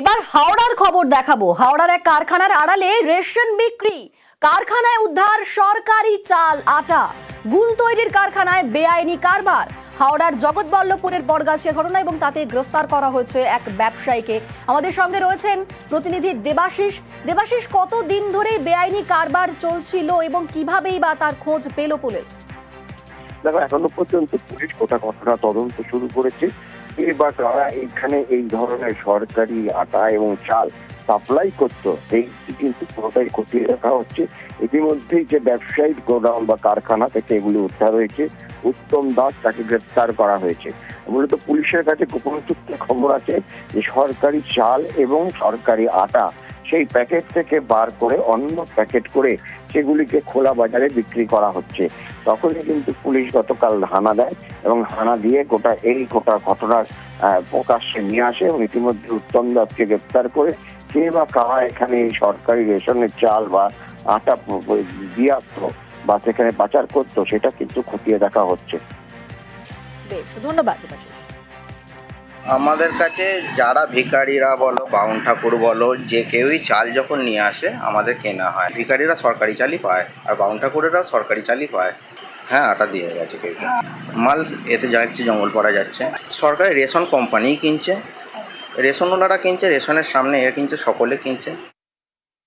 এবার হাওড়ার খবর দেখাবো। হাওড়ার এক কারখানার আড়ালে রেশন বিক্রি। কারখানায় উদ্ধার সরকারি চাল, আটা। গুল তৈরির কারখানায় বেআইনি কারবার। হাওড়ার জগৎবল্লভপুরের বরগাছিয়া ঘটনা এবং তাতে গ্রেফতার করা হয়েছে এক ব্যবসায়ীকে। আমাদের সঙ্গে রয়েছেন প্রতিনিধি দেবাশিস। দেবাশিস কত দিন ধরে বেআইনি কারবার চলছিল এবং কিভাবেই বা তার খোঁজ পেল পুলিশ? দেখো, এখনও পর্যন্ত পুলিশ গোটা ঘটনা তদন্ত শুরু করেছে। কে বা তারা এখানে এই ধরনের সরকারি আটা এবং চাল সাপ্লাই করতো। এই কিন্তু পুরোটাই খতিয়ে দেখা হচ্ছে। ইতিমধ্যেই যে ব্যবসায়ী গোডাউন বা কারখানা থেকে এগুলি উদ্ধার হয়েছে, উত্তম দাস তাকে গ্রেপ্তার করা হয়েছে। মূলত পুলিশের কাছে গোপন খবর আছে যে সরকারি চাল এবং সরকারি আটা সেই প্যাকেট থেকে বার করে অন্য প্যাকেট করে সেগুলিকে খোলা বাজারে বিক্রি করা হচ্ছে। তখনই কিন্তু পুলিশ গতকাল হানা দেয় এবং হানা দিয়ে গোটা এই গোটা ঘটনার প্রকাশ্যে নিয়ে আসে এবং ইতিমধ্যে উত্তম দাসকে গ্রেপ্তার করে কে বা কারা এখানে এই সরকারি রেশনের চাল বা আটা দিয়ে আসতো বা সেখানে পাচার করতো, সেটা কিন্তু খতিয়ে দেখা হচ্ছে। ধন্যবাদ আমাদের কাছে যারা ভিকারিরা বলো বাউন ঠাকুর বলো, যে কেউই চাল যখন নিয়ে আসে, আমাদের কেনা হয়। ভিকারিরা সরকারি চালই পায়, আর বাউন ঠাকুরেরা সরকারি চালই পায়। হ্যাঁ আটা দিয়ে গেছে কেউ। মাল, এতে যাচ্ছে জঙ্গল জঙ্গলপাড়া যাচ্ছে। সরকারি রেশন কোম্পানি কিনছে। রেশনওয়ালারা কিনছে, রেশনের সামনে এ কিনছে, সকলে কিনছে।